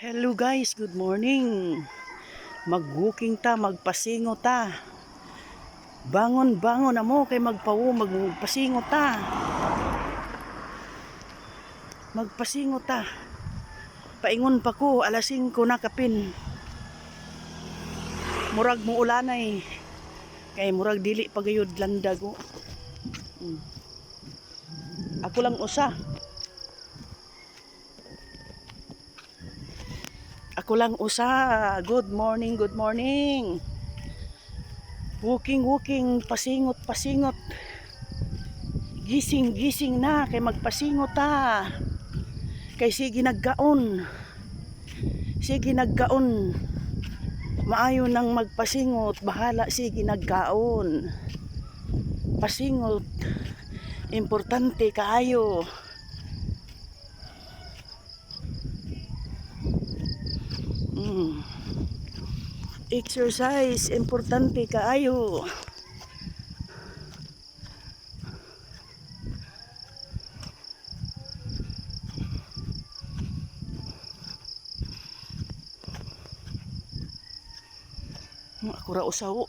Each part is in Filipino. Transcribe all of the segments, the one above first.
Hello guys, good morning. Mag-booking ta, magpasingo ta. Bangon, bangon na mo kay magpawo, magpasingo ta. Magpasingo ta. Paingon pa ko, alas 5 na kapin. Murag mo ulanay. Kay murag dili pagayod landag ko. Mm. Ako lang usa. Ako lang usa. Good morning, good morning. Walking, walking, pasingot, pasingot. Gising, gising na, kay magpasingot ta. Kay sige naggaon. Sige naggaon. Maayo nang magpasingot, bahala sige naggaon. Pasingot. Importante kaayo. Mm. Exercise, importante kaayo. Ako ra usaw.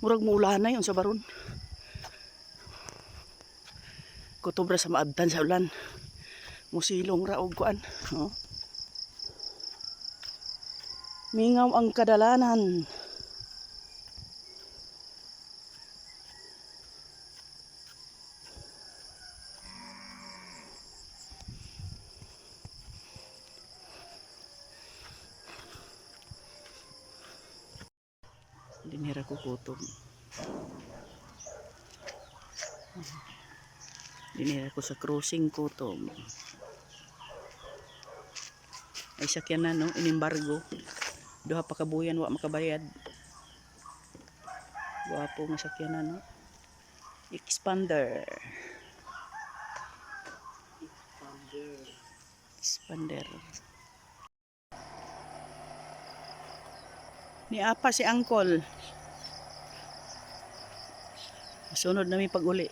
Murag muulanay yun sa baron. Kutubra sa maabtan sa ulan. Musilong ra og kuan. Oh. Mingaw ang kadalanan. Dinira ko kutob. Dinira ko sa crossing kutob. Ay sakyan na no, inimbargo. Duha pa kabuyan wa makabayad. Guwapo nga sakyan na no. Expander. Expander. Ni apa si Angkol. Sunod namin pag uli.